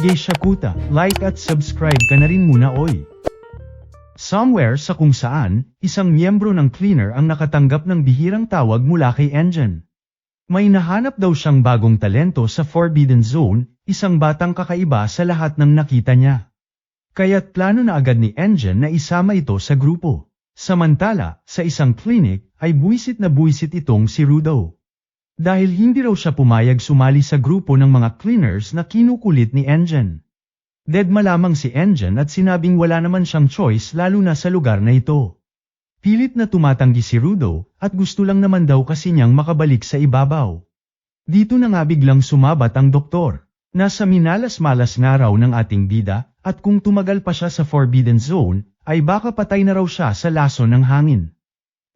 Geisha Kuta, like at subscribe ka na rin muna oy. Somewhere sa kung saan, isang miyembro ng cleaner ang nakatanggap ng bihirang tawag mula kay Engine. May nahanap daw siyang bagong talento sa Forbidden Zone, isang batang kakaiba sa lahat ng nakita niya. Kaya't plano na agad ni Engine na isama ito sa grupo. Samantala, sa isang clinic, ay buwisit na buwisit itong si Rudo. Dahil hindi raw siya pumayag sumali sa grupo ng mga cleaners na kinukulit ni Engine. Deadma lamang si Engine at sinabing wala naman siyang choice lalo na sa lugar na ito. Pilit na tumatanggi si Rudo at gusto lang naman daw kasi niyang makabalik sa ibabaw. Dito na nga biglang sumabat ang doktor. Nasa minalas-malas nga raw ng ating bida at kung tumagal pa siya sa Forbidden Zone ay baka patay na raw siya sa laso ng hangin.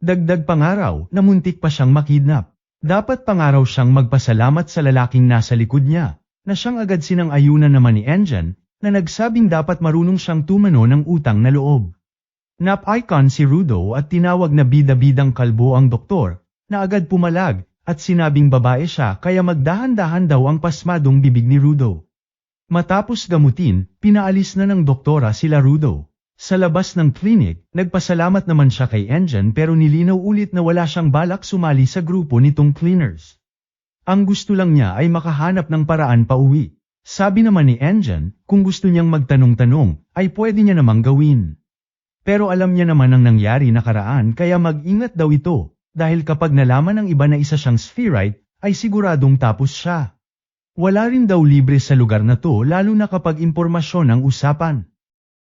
Dagdag pa nga raw na muntik pa siyang makidnap. Dapat pa nga raw siyang magpasalamat sa lalaking nasa likod niya, na siyang agad sinang-ayunan naman ni Engine, na nagsabing dapat marunong siyang tumano ng utang na loob. Nap-icon si Rudo at tinawag na bida-bidang kalbo ang doktor, na agad pumalag, at sinabing babae siya kaya magdahan-dahan daw ang pasmadong bibig ni Rudo. Matapos gamutin, pinaalis na ng doktora sila Rudo. Sa labas ng clinic, nagpasalamat naman siya kay Engine pero nilinaw ulit na wala siyang balak sumali sa grupo nitong cleaners. Ang gusto lang niya ay makahanap ng paraan pa uwi. Sabi naman ni Engine, kung gusto niyang magtanong-tanong, ay pwede niya namang gawin. Pero alam niya naman ang nangyari nakaraan kaya mag-ingat daw ito, dahil kapag nalaman ng iba na isa siyang spherite, ay siguradong tapos siya. Wala rin daw libre sa lugar na to lalo na kapag impormasyon ang usapan.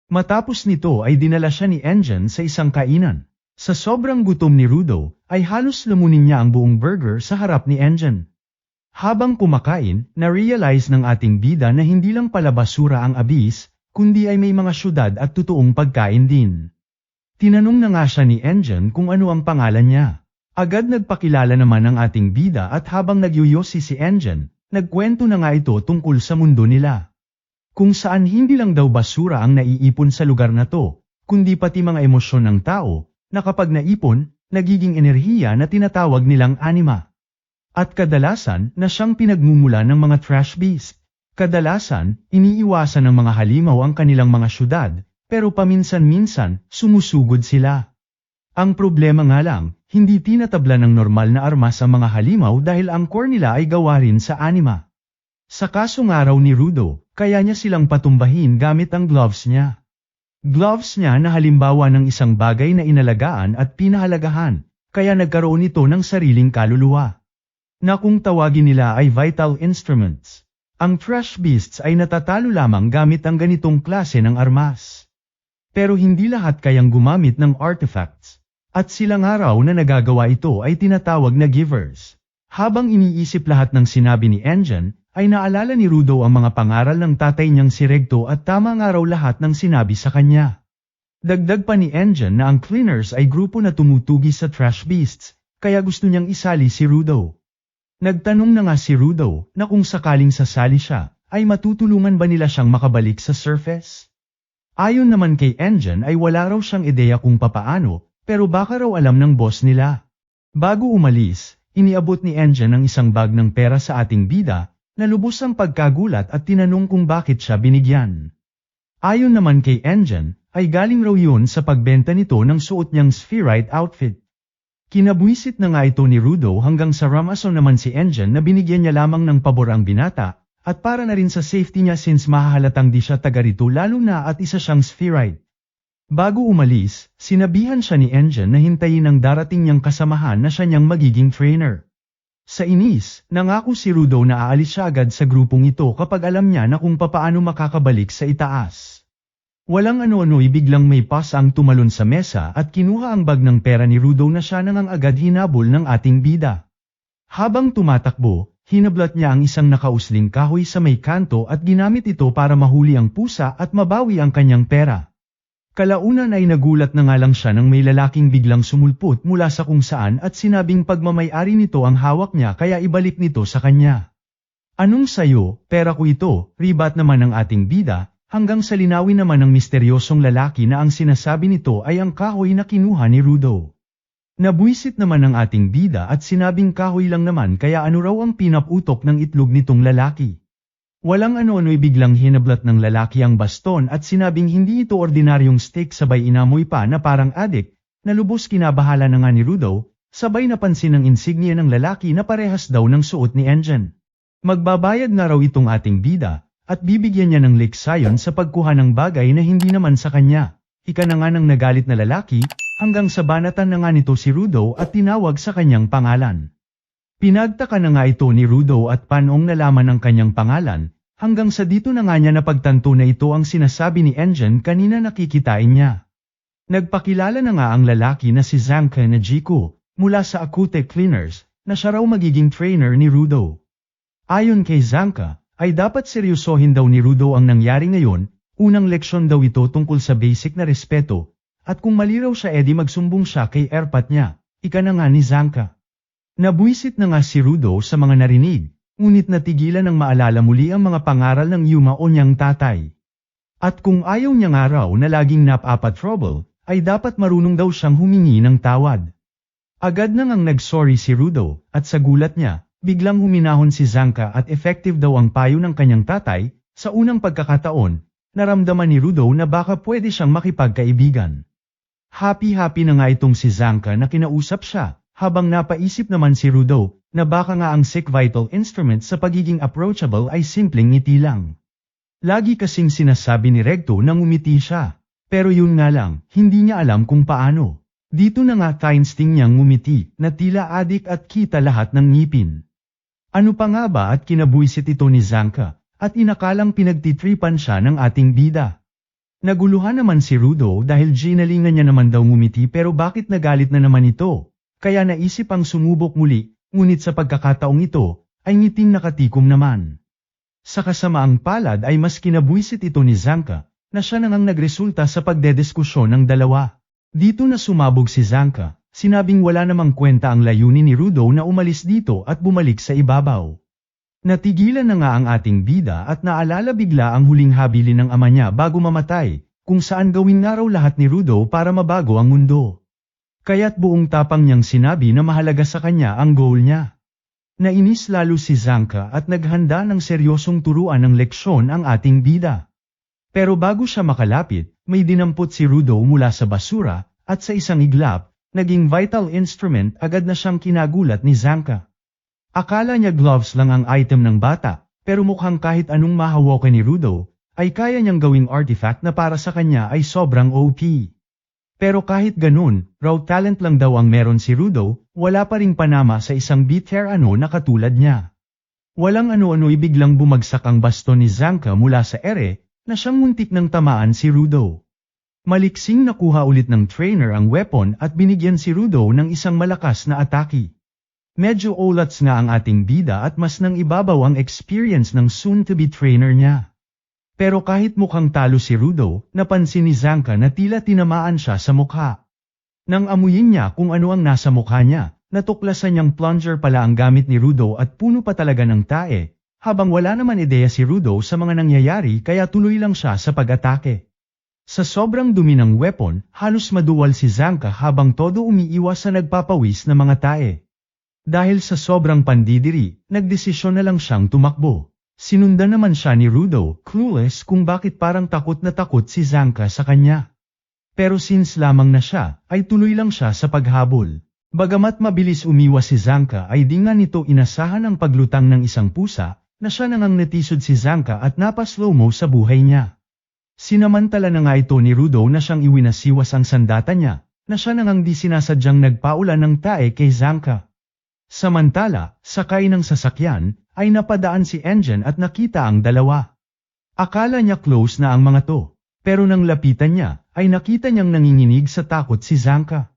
Matapos nito ay dinala siya ni Engine sa isang kainan. Sa sobrang gutom ni Rudo, ay halos lumunin niya ang buong burger sa harap ni Engine. Habang kumakain, na-realize ng ating bida na hindi lang pala basura ang abis, kundi ay may mga syudad at totoong pagkain din. Tinanong na nga siya ni Engine kung ano ang pangalan niya. Agad nagpakilala naman ang ating bida at habang nagyuyosi si Engine, nagkwento na nga ito tungkol sa mundo nila. Kung saan hindi lang daw basura ang naiipon sa lugar na to, kundi pati mga emosyon ng tao, na kapag naipon, nagiging enerhiya na tinatawag nilang anima. At kadalasan na siyang pinagmumula ng mga trash beast. Kadalasan, iniiwasan ng mga halimaw ang kanilang mga syudad, pero paminsan-minsan, sumusugod sila. Ang problema nga lang, hindi tinatabla ng normal na armas ang mga halimaw dahil ang core nila ay gawa rin sa anima. Sa kasong araw ni Rudo, kaya niya silang patumbahin gamit ang gloves niya. Gloves niya na halimbawa ng isang bagay na inalagaan at pinahalagahan, kaya nagkaroon ito ng sariling kaluluwa. Na kung tawagin nila ay vital instruments. Ang trash beasts ay natatalo lamang gamit ang ganitong klase ng armas. Pero hindi lahat kayang gumamit ng artifacts. At silang araw na nagagawa ito ay tinatawag na givers. Habang iniisip lahat ng sinabi ni Engine, ay naalala ni Rudo ang mga pangaral ng tatay niyang si Regto at tama nga raw lahat ng sinabi sa kanya. Dagdag pa ni Engine na ang cleaners ay grupo na tumutugi sa trash beasts, kaya gusto niyang isali si Rudo. Nagtanong na nga si Rudo na kung sakaling sasali siya, ay matutulungan ba nila siyang makabalik sa surface? Ayon naman kay Engine ay wala raw siyang ideya kung papaano, pero baka raw alam ng boss nila. Bago umalis, iniabot ni Engine ang isang bag ng pera sa ating bida, na lubos ang pagkagulat at tinanong kung bakit siya binigyan. Ayon naman kay Engine, ay galing raw yun sa pagbenta nito ng suot niyang spherite outfit. Kinabuisit na nga ito ni Rudo hanggang sa Ramason naman si Engine na binigyan niya lamang ng pabor ang binata, at para na rin sa safety niya since mahahalatang di siya taga rito lalo na at isa siyang spherite. Bago umalis, sinabihan siya ni Engine na hintayin ang darating niyang kasamahan na siya niyang magiging trainer. Sa inis, nangako si Rudo na aalis siya agad sa grupong ito kapag alam niya na kung papaano makakabalik sa itaas. Walang ano-ano biglang may pas ang tumalon sa mesa at kinuha ang bag ng pera ni Rudo na siya nang ang agad hinabol ng ating bida. Habang tumatakbo, hinablat niya ang isang nakausling kahoy sa may kanto at ginamit ito para mahuli ang pusa at mabawi ang kanyang pera. Kalaunan ay nagulat na nga lang siya nang may lalaking biglang sumulpot mula sa kung saan at sinabing pagmamayari nito ang hawak niya kaya ibalik nito sa kanya. Anong sayo, pera ko ito, ribat naman ng ating bida, hanggang sa linawin naman ng misteryosong lalaki na ang sinasabi nito ay ang kahoy na kinuha ni Rudo. Nabuisit naman ng ating bida at sinabing kahoy lang naman kaya ano raw ang pinaputok ng itlog nitong lalaki. Walang ano-ano'y biglang hinablat ng lalaki ang baston at sinabing hindi ito ordinaryong steak sabay inamoy pa na parang adik, na lubos kinabahala na nga ni Rudo, sabay napansin ng insignia ng lalaki na parehas daw ng suot ni Engine. Magbabayad na raw itong ating bida, at bibigyan niya ng leksayon sa pagkuha ng bagay na hindi naman sa kanya. Ika na nga ng nagalit na lalaki, hanggang sa banatan na nga nito si Rudo at tinawag sa kanyang pangalan. Pinagtaka na nga ito ni Rudo at panong nalaman ang kanyang pangalan, hanggang sa dito na nga niya napagtanto na ito ang sinasabi ni Engine kanina nakikitain niya. Nagpakilala na nga ang lalaki na si Zanka Najiko, mula sa Akute Cleaners, na siya raw magiging trainer ni Rudo. Ayon kay Zanka, ay dapat seryosohin daw ni Rudo ang nangyari ngayon, unang leksyon daw ito tungkol sa basic na respeto, at kung mali raw siya edi magsumbong siya kay airpat niya, ika na nga ni Zanka. Nabuisit na nga si Rudo sa mga narinig, ngunit natigilan ng maalala muli ang mga pangaral ng Yuma o niyang tatay. At kung ayaw niya nga raw na laging nap-apa-trouble, ay dapat marunong daw siyang humingi ng tawad. Agad na ngang nag-sorry si Rudo, at sa gulat niya, biglang huminahon si Zanka at effective daw ang payo ng kanyang tatay, sa unang pagkakataon, naramdaman ni Rudo na baka pwede siyang makipagkaibigan. Happy-happy na nga itong si Zanka na kinausap siya, habang napaisip naman si Rudo, na baka nga ang sick vital instrument sa pagiging approachable ay simpleng ngiti lang. Lagi kasing sinasabi ni Recto na ngumiti siya, pero yun nga lang, hindi niya alam kung paano. Dito na nga ka-insting niyang ngumiti, na tila adik at kita lahat ng ngipin. Ano pa nga ba at kinabuisit ito ni Zanka, at inakalang pinagtitripan siya ng ating bida. Naguluhan naman si Rudo dahil ginalingan niya naman daw ngumiti pero bakit nagalit na naman ito? Kaya naisip ang sumubok muli, ngunit sa pagkakataong ito, ay ngiting nakatikom naman. Sa kasamaang palad ay mas kinabuisit ito ni Zanka, na siya nang nagresulta sa pagdediskusyon ng dalawa. Dito na sumabog si Zanka, sinabing wala namang kwenta ang layunin ni Rudo na umalis dito at bumalik sa ibabaw. Natigilan na nga ang ating bida at naalala bigla ang huling habilin ng ama niya bago mamatay, kung saan gawin nga raw lahat ni Rudo para mabago ang mundo. Kaya't buong tapang niyang sinabi na mahalaga sa kanya ang goal niya. Nainis lalo si Zanka at naghanda ng seryosong turuan ng leksyon ang ating bida. Pero bago siya makalapit, may dinampot si Rudo mula sa basura, at sa isang iglap, naging vital instrument agad na siyang kinagulat ni Zanka. Akala niya gloves lang ang item ng bata, pero mukhang kahit anong mahawakan ni Rudo, ay kaya niyang gawing artifact na para sa kanya ay sobrang OP. Pero kahit ganun, raw talent lang daw ang meron si Rudo, wala pa ring panama sa isang beat-hair ano na katulad niya. Walang ano-ano biglang bumagsak ang baston ni Zanka mula sa ere, na siyang muntik ng tamaan si Rudo. Maliksing nakuha ulit ng trainer ang weapon at binigyan si Rudo ng isang malakas na atake. Medyo olats nga ang ating bida at mas nang ibabaw ang experience ng soon-to-be trainer niya. Pero kahit mukhang talo si Rudo, napansin ni Zanka na tila tinamaan siya sa mukha. Nang amuyin niya kung ano ang nasa mukha niya, natuklasan niyang plunger pala ang gamit ni Rudo at puno pa talaga ng tae, habang wala naman ideya si Rudo sa mga nangyayari kaya tuloy lang siya sa pag-atake. Sa sobrang dumi ng weapon, halos maduwal si Zanka habang todo umiiwas sa nagpapawis na mga tae. Dahil sa sobrang pandidiri, nagdesisyon na lang siyang tumakbo. Sinundan naman siya ni Rudo, clueless kung bakit parang takot na takot si Zanka sa kanya. Pero since lamang na siya, ay tuloy lang siya sa paghabol. Bagamat mabilis umiwas si Zanka ay di nga nito inasahan ang paglutang ng isang pusa, na siya nangang natisod si Zanka at napaslow mo sa buhay niya. Sinamantala na nga ito ni Rudo na siyang iwinasiwas ang sandata niya, na siya nangang di sinasadyang nagpaulan ng tae kay Zanka. Samantala, sakay ng sasakyan, ay napadaan si Engine at nakita ang dalawa. Akala niya close na ang mga to, pero nang lapitan niya, ay nakita niyang nanginginig sa takot si Zanka.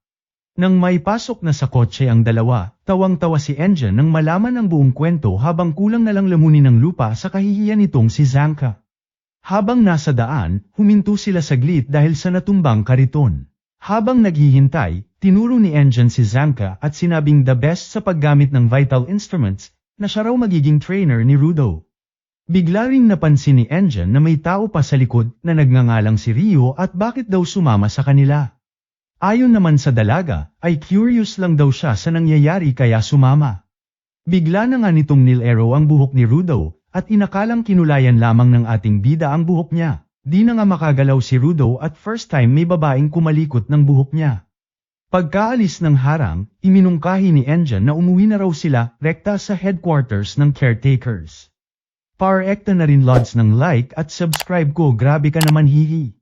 Nang may pasok na sa kotse ang dalawa, tawang-tawa si Engine nang malaman ang buong kwento habang kulang na lang lamunin ng lupa sa kahihiyan nitong si Zanka. Habang nasa daan, huminto sila saglit dahil sa natumbang kariton. Habang naghihintay, tinuro ni Engine si Zanka at sinabing the best sa paggamit ng vital instruments, na siya raw magiging trainer ni Rudo. Bigla ring napansin ni Engine na may tao pa sa likod na nagngangalang si Rio at bakit daw sumama sa kanila. Ayon naman sa dalaga, ay curious lang daw siya sa nangyayari kaya sumama. Bigla na nga nitong nilero ang buhok ni Rudo, at inakalang kinulayan lamang ng ating bida ang buhok niya. Di na nga makagalaw si Rudo at first time may babaeng kumalikot ng buhok niya. Pagkaalis ng harang, iminungkahi ni Engine na umuwi na raw sila rekta sa headquarters ng caretakers. Parekta na rin lods ng like at subscribe ko grabe ka naman hihi.